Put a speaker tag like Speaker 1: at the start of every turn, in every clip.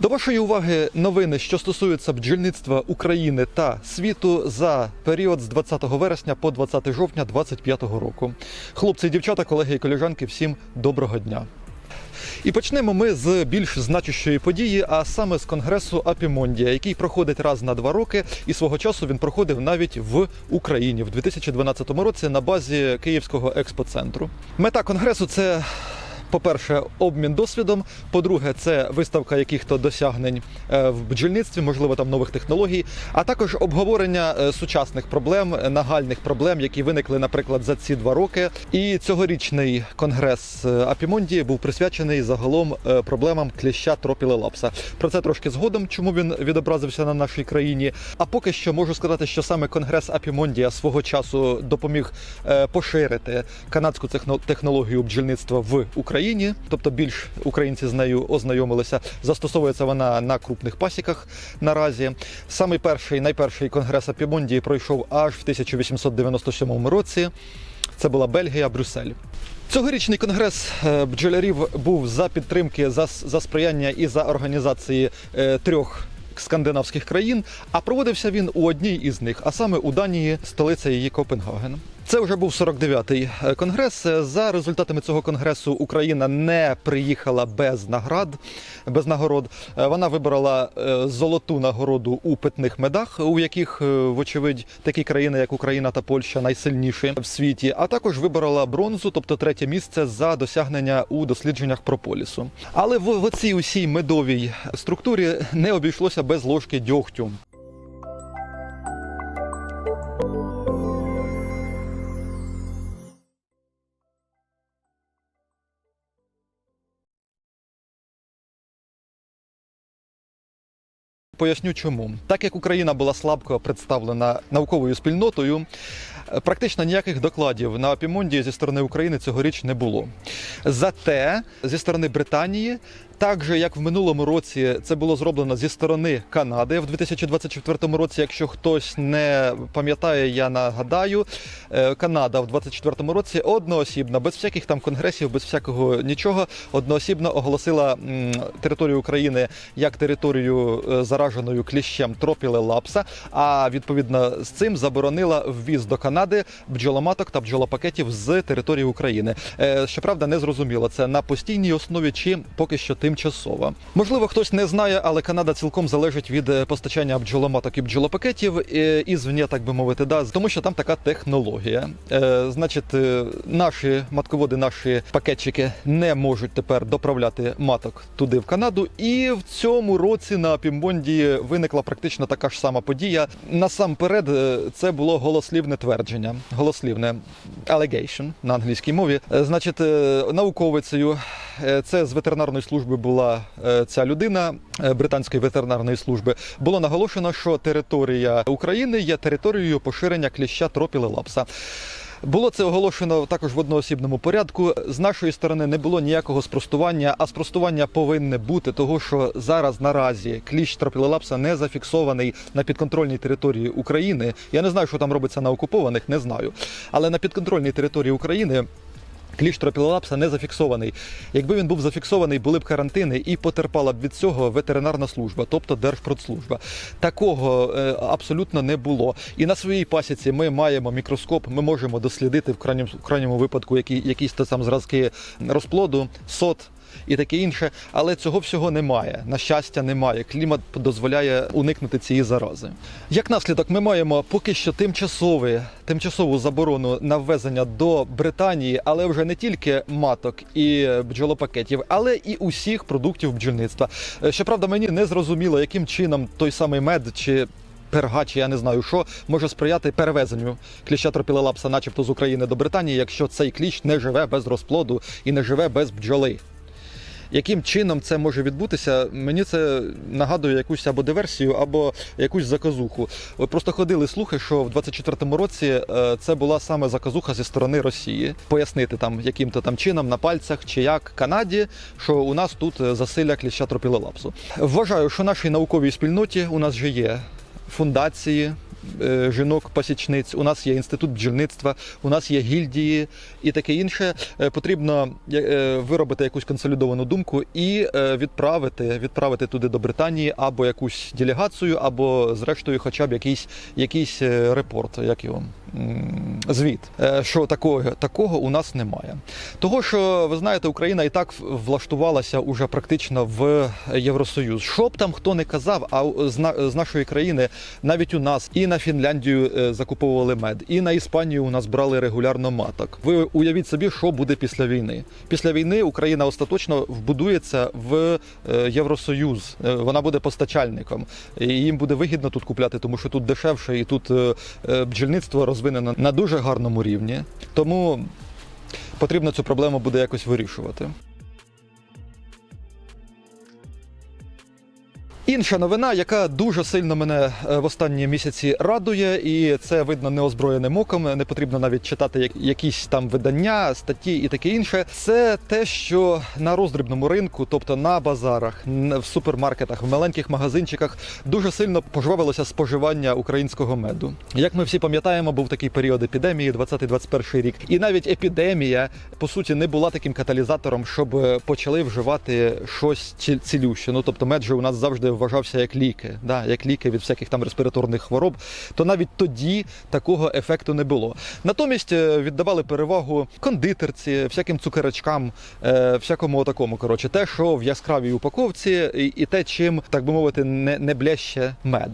Speaker 1: До вашої уваги новини, що стосуються бджільництва України та світу за період з 20 вересня по 20 жовтня 2025 року. Хлопці дівчата, колеги і колежанки, всім доброго дня. І почнемо ми з більш значущої події, а саме з конгресу Апімондія, який проходить раз на два роки, і свого часу він проходив навіть в Україні в 2012 році на базі Київського експоцентру. Мета конгресу це. По-перше, обмін досвідом. По-друге, це виставка яких-то досягнень е, в бджільництві, можливо, там нових технологій, а також обговорення е, сучасних проблем, нагальних проблем, які виникли, наприклад, за ці два роки. І цьогорічний конгрес е, Апімонді був присвячений загалом проблемам кліща тропілелапса. Про це трошки згодом, чому він відобразився на нашій країні. А поки що можу сказати, що саме конгрес Апімондія свого часу допоміг поширити канадську техно- технологію бджільництва в Україні, тобто більш українці з нею ознайомилися. Застосовується вона на крупних пасіках наразі. Самий перший, найперший конгрес Апімондії пройшов аж в 1897 році. Це була Бельгія, Брюссель. Цьогорічний конгрес е, бджолярів був за підтримки, за, за сприяння і за організації е, трьох скандинавських країн. А проводився він у одній із них, а саме у Данії, столиця її Копенгаген. Це вже був 49-й е, конгрес. Е, За результатами цього конгресу Україна не приїхала без наград, без нагород. Е, Вона вибрала золоту нагороду у питних медах, у яких, вочевидь, такі країни, як Україна та Польща, найсильніші в світі. А також вибрала бронзу, тобто третє місце за досягнення у дослідженнях прополісу. Але в, в цій усій медовій структурі не обійшлося без ложки дьогтю. Поясню чому. Так як Україна була слабко представлена науковою спільнотою, практично ніяких докладів на Апімонді зі сторони України цьогоріч не було. Зате зі сторони Британії, так же як в минулому році це було зроблено зі сторони Канади в 2024 році. Якщо хтось не пам'ятає, я нагадаю, е, Канада в 2024 році одноосібно, без всяких там конгресів, без всякого нічого, одноосібно оголосила територію України як територію е, зараженою кліщем тропіле лапса. А відповідно з цим заборонила ввіз до Канади бджоломаток та бджолопакетів з території України. Е, Щоправда, не зрозуміло, це на постійній основі чи поки що тимчасово. Можливо, хтось не знає, але Канада цілком залежить від е, постачання бджоломаток і бджолопакетів е, ізвні, так би мовити, да, тому що там така технологія. Значить, наші матководи, наші пакетчики не можуть тепер доправляти маток туди в Канаду. І в цьому році на Пімбонді виникла практично така ж сама подія. Насамперед, це було голослівне твердження, голослівне allegation на англійській мові. Е, Значить, е, науковицею е, це з ветеринарної служби була ця людина британської ветеринарної служби. Було наголошено, що територія України є територією поширення кліща тропілелапса. Було це оголошено також в одноосібному порядку. З нашої сторони не було ніякого спростування, а спростування повинне бути, того що зараз наразі кліщ тропілелапса не зафіксований на підконтрольній території України. Я не знаю, що там робиться на окупованих, не знаю. Але на підконтрольній території України. Кліщ тропілолапса не зафіксований. Якби він був зафіксований, були б карантини і потерпала б від цього ветеринарна служба, тобто Держпродслужба. Такого е, абсолютно не було. І на своїй пасіці ми маємо мікроскоп, ми можемо дослідити в крайньому, в крайньому випадку які, якісь там зразки розплоду, сот. І таке інше, але цього всього немає. На щастя, немає. Клімат дозволяє уникнути цієї зарази. Як наслідок, ми маємо поки що тимчасові, тимчасову заборону на ввезення до Британії, але вже не тільки маток і бджолопакетів, але і усіх продуктів бджільництва. Е, Щоправда, мені не зрозуміло, яким чином той самий мед чи. Перга, чи я не знаю що, може сприяти перевезенню кліща тропілелапса, начебто з України до Британії, якщо цей кліщ не живе без розплоду і не живе без бджоли. Яким чином це може відбутися? Мені це нагадує якусь або диверсію, або якусь заказуху. Просто ходили слухи, що в 24-му році е, це була саме заказуха зі сторони Росії. Пояснити там яким-то там чином на пальцях чи як Канаді, що у нас тут е, засилля кліща тропілелапсу. Вважаю, що нашій науковій спільноті у нас вже є фундації, жінок-пасічниць, у нас є інститут бджільництва, у нас є гільдії і таке інше. Е, Потрібно е, виробити якусь консолідовану думку і е, відправити, відправити туди до Британії або якусь делегацію, або зрештою, хоча б якийсь, якийсь е, репорт, як його м, звіт. Е, Що такого, такого у нас немає. Того, що ви знаєте, Україна і так влаштувалася уже практично в Євросоюз. Що б там хто не казав, а з, на- з нашої країни навіть у нас і на Фінляндію е, закуповували мед, і на Іспанію у нас брали регулярно маток. Ви уявіть собі, що буде після війни. Після війни Україна остаточно вбудується в е, Євросоюз. Вона буде постачальником. І їм буде вигідно тут купляти, тому що тут дешевше і тут е, е, розвинено на дуже гарному рівні. Тому потрібно цю проблему буде якось вирішувати. Інша новина, яка дуже сильно мене е, в останні місяці радує, і це видно неозброєним оком. Не потрібно навіть читати якісь там видання, статті і таке інше. Це те, що на роздрібному ринку, тобто на базарах, в супермаркетах, в маленьких магазинчиках, дуже сильно пожвавилося споживання українського меду. Як ми всі пам'ятаємо, був такий період епідемії, 20-21 рік, і навіть епідемія по суті не була таким каталізатором, щоб е, почали вживати щось ці- цілюще. Ну тобто мед же у нас завжди вважався як ліки, да, як ліки від всяких там респіраторних хвороб. То навіть тоді такого ефекту не було. Натомість е, віддавали перевагу кондитерці, всяким цукерочкам, е, всякому такому. Коротше, те, що в яскравій упаковці, і, те, чим так би мовити, не, не бляще мед.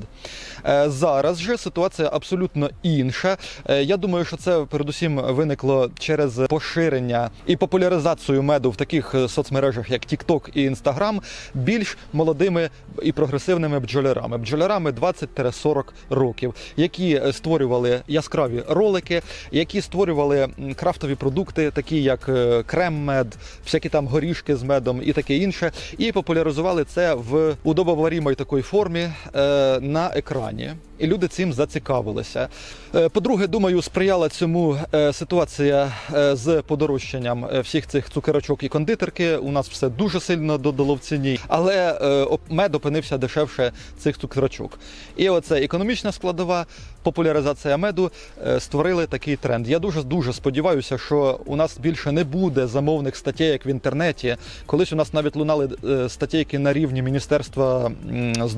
Speaker 1: Е, Зараз же ситуація абсолютно інша. Я думаю, що це передусім виникло через поширення і популяризацію меду в таких соцмережах, як TikTok і Instagram, більш молодими і прогресивними бджолярами, бджолярами 20-40 років, які е, створювали яскраві ролики, які створювали крафтові продукти, такі як е, крем-мед, всякі там горішки з медом і таке інше, і популяризували це в удобоварімої такої формі е, на екрані. І люди цим зацікавилися. Е, По-друге, думаю, сприяла цьому ситуація з подорожчанням всіх цих цукерочок і кондитерки. У нас все дуже сильно додало в ціні, але мед опинився дешевше цих цукрачок. І оце економічна складова, популяризація меду е, створили такий тренд. Я дуже дуже сподіваюся, що у нас більше не буде замовних статей, як в інтернеті. Колись у нас навіть лунали е, статейки на рівні Міністерства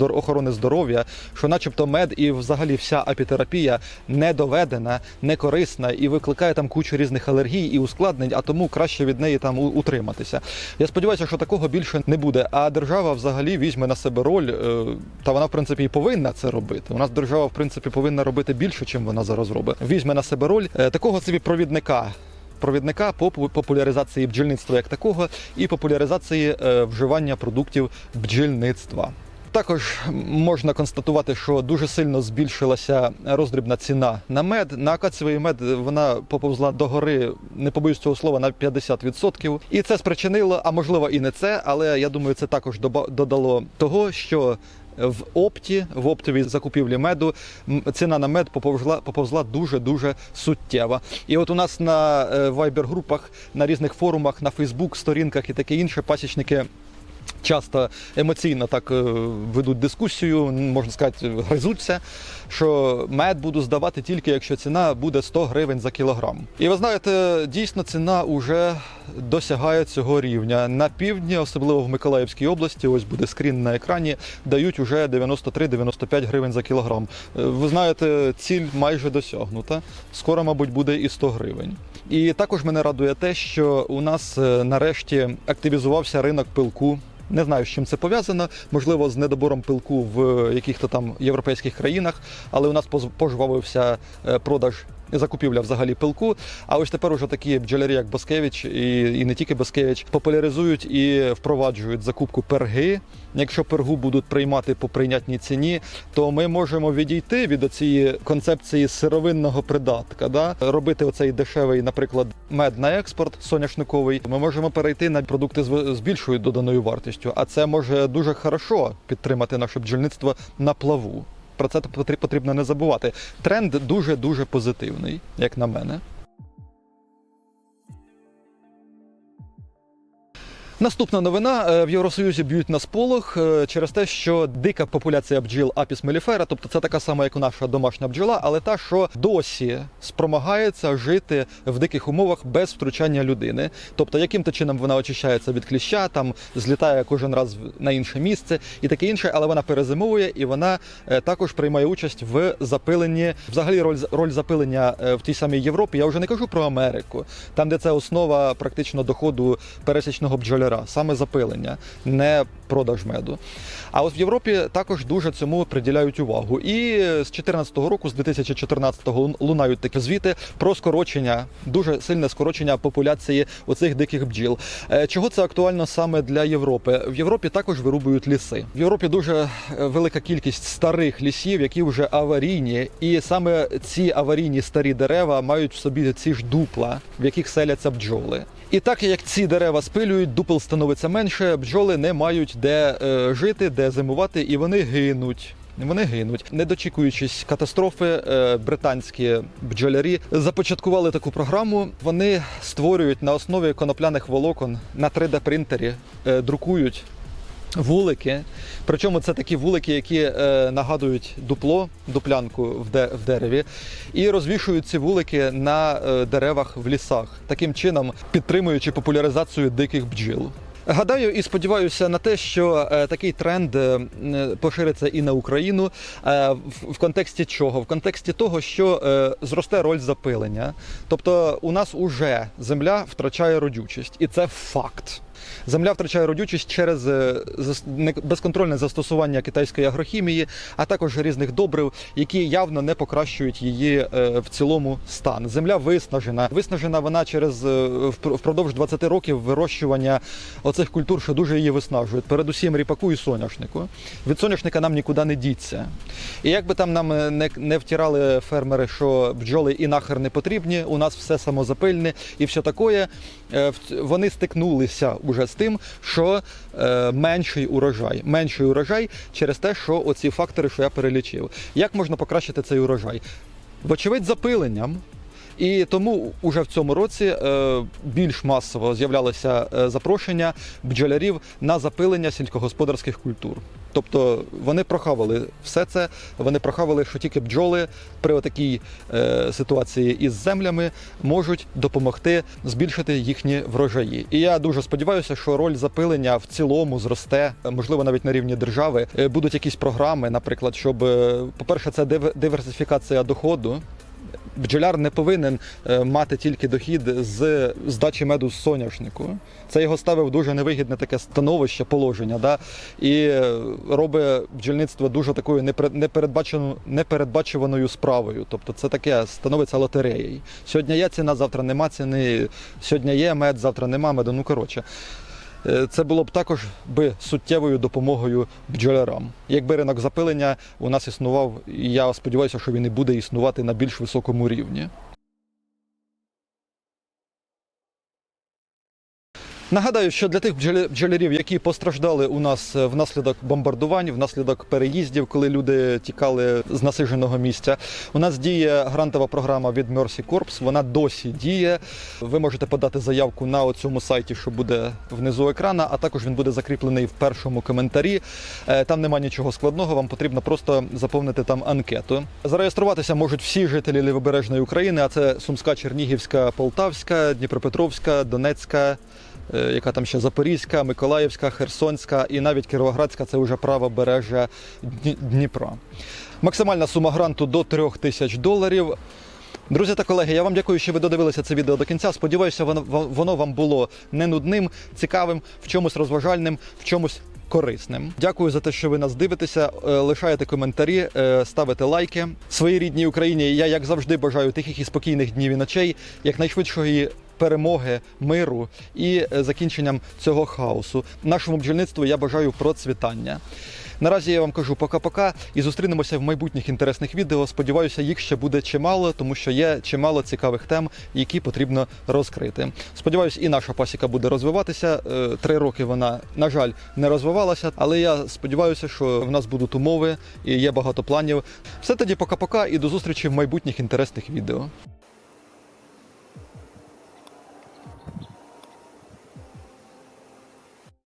Speaker 1: охорони здоров'я, що, начебто, мед і взагалі вся апітерапія не доведена, не корисна і викликає там кучу різних алергій і ускладнень, а тому краще від неї там утриматися. Я сподіваюся, що такого більше не буде. А держава взагалі візьме на себе роль, е, та вона в принципі і повинна це робити. У нас держава в принципі повинна робити більше, чим вона зараз робить. Візьме на себе роль е, такого собі провідника. Провідника по популяризації бджільництва як такого і популяризації е, вживання продуктів бджільництва. Також можна констатувати, що дуже сильно збільшилася роздрібна ціна на мед. На акацієвий мед вона поповзла догори, не побоюсь цього слова, на 50%. І це спричинило, а можливо і не це, але я думаю, це також додало того, що в опті, в оптовій закупівлі меду ціна на мед поповзла, поповзла дуже дуже суттєво. І от у нас на вайбер-групах, на різних форумах, на Фейсбук, сторінках і таке інше пасічники часто емоційно так е, ведуть дискусію, можна сказати, гризуться, що мед буду здавати тільки якщо ціна буде 100 гривень за кілограм. І ви знаєте, дійсно ціна вже досягає цього рівня. На півдні, особливо в Миколаївській області, ось буде скрін на екрані, дають уже 93-95 гривень за кілограм. Е, Ви знаєте, ціль майже досягнута. Скоро, мабуть, буде і 100 гривень. І також мене радує те, що у нас е, нарешті активізувався ринок пилку. Не знаю, з чим це пов'язано, можливо, з недобором пилку в яких-то там європейських країнах, але у нас пожвавився е, продаж закупівля взагалі пилку. А ось тепер уже такі бджолярі, як Боскевич, і, і не тільки Боскевич, популяризують і впроваджують закупку перги. Якщо пергу будуть приймати по прийнятній ціні, то ми можемо відійти від цієї концепції сировинного придатка, да? робити оцей дешевий, наприклад, мед на експорт соняшниковий. Ми можемо перейти на продукти з більшою доданою вартістю, а це може дуже хорошо підтримати наше бджільництво на плаву. Про це потр- потрібно не забувати. Тренд дуже дуже позитивний, як на мене. Наступна новина Е, в Євросоюзі б'ють на сполох е, через те, що дика популяція бджіл Апіс меліфера, тобто це така сама, як наша домашня бджола, але та, що досі спромагається жити в диких умовах без втручання людини. Тобто, яким то чином вона очищається від кліща, там злітає кожен раз на інше місце і таке інше, але вона перезимовує і вона е, також приймає участь в запиленні. Взагалі, роль роль запилення в тій самій Європі. Я вже не кажу про Америку, там, де це основа практично доходу пересічного бджоляра, саме запилення, не продаж меду. А от в Європі також дуже цьому приділяють увагу. І з 2014 року, з 2014-го лунають такі звіти про скорочення, дуже сильне скорочення популяції оцих диких бджіл. Е, Чого це актуально саме для Європи? В Європі також вирубують ліси. В Європі дуже е, велика кількість старих лісів, які вже аварійні, і саме ці аварійні старі дерева мають в собі ці ж дупла, в яких селяться бджоли. І так як ці дерева спилюють, дупел становиться менше, бджоли не мають де е, жити, де зимувати, і вони гинуть. Вони гинуть, не дочікуючись катастрофи, е, британські бджолярі започаткували таку програму. Вони створюють на основі конопляних волокон на 3D принтері, е, друкують вулики. Причому це такі вулики, які е, нагадують дупло, дуплянку в, де, в дереві, і розвішують ці вулики на е, деревах в лісах, таким чином підтримуючи популяризацію диких бджіл. Гадаю і сподіваюся на те, що е, такий тренд е, пошириться і на Україну. Е, в, в контексті чого? В контексті того, що е, зросте роль запилення. Тобто у нас уже земля втрачає родючість, і це факт. Земля втрачає родючість через е, безконтрольне застосування китайської агрохімії, а також різних добрив, які явно не покращують її е, в цілому стан. Земля виснажена. Виснажена вона через е, впродовж 20 років вирощування оцих культур, що дуже її виснажують. Передусім ріпаку і соняшнику. Від соняшника нам нікуди не діться. І як би там нам не, не втирали фермери, що бджоли і нахер не потрібні, у нас все самозапильне і все таке, е, в- вони стикнулися уже з тим, що е, менший урожай. Менший урожай через те, що оці фактори, що я перелічив. Як можна покращити цей урожай? Вочевидь, запиленням. І тому уже в цьому році е, більш масово з'являлося е, запрошення бджолярів на запилення сільськогосподарських культур. Тобто вони прохавали все це, вони прохавали, що тільки бджоли при такій е, ситуації із землями можуть допомогти збільшити їхні врожаї. І я дуже сподіваюся, що роль запилення в цілому зросте, можливо, навіть на рівні держави. Е, Будуть якісь програми, наприклад, щоб, е, по-перше, це див- диверсифікація доходу. Бджоляр не повинен е, мати тільки дохід з здачі меду з соняшнику. Це його ставив дуже невигідне таке становище, положення. Да? І е, робить бджільництво дуже такою непередбачуваною справою. Тобто це таке становиться лотереєю. Сьогодні є ціна, завтра нема ціни. Сьогодні є мед, завтра нема меду. Ну коротше. Е, Це було б також би суттєвою допомогою бджолярам. Якби ринок запилення у нас існував, і я сподіваюся, що він і буде існувати на більш високому рівні. Нагадаю, що для тих бджолярів, які постраждали у нас е, внаслідок бомбардувань, внаслідок переїздів, коли люди тікали з насиженого місця, у нас діє грантова програма від Mercy Corps. Вона досі діє. Ви можете подати заявку на цьому сайті, що буде внизу екрана, а також він буде закріплений в першому коментарі. Е, Там нема нічого складного, вам потрібно просто заповнити там анкету. Зареєструватися можуть всі жителі Лівобережної України, а це Сумська, Чернігівська, Полтавська, Дніпропетровська, Донецька. Е, Яка там ще Запорізька, Миколаївська, Херсонська і навіть Кіровоградська це вже правобережжя Дні- Дніпра. Максимальна сума гранту до 3 тисяч доларів. Друзі та колеги, я вам дякую, що ви додивилися це відео до кінця. Сподіваюся, воно, воно вам було не нудним, цікавим, в чомусь розважальним, в чомусь корисним. Дякую за те, що ви нас дивитеся. Е, Лишаєте коментарі, е, ставите лайки. Своїй рідній Україні я, як завжди, бажаю тихих і спокійних днів і ночей, якнайшвидшої перемоги, миру і е, закінченням цього хаосу. Нашому бджільництву я бажаю процвітання. Наразі я вам кажу пока-пока і зустрінемося в майбутніх інтересних відео. Сподіваюся, їх ще буде чимало, тому що є чимало цікавих тем, які потрібно розкрити. Сподіваюсь, і наша пасіка буде розвиватися. Е, Три роки вона, на жаль, не розвивалася, але я сподіваюся, що в нас будуть умови і є багато планів. Все тоді пока-пока і до зустрічі в майбутніх інтересних відео.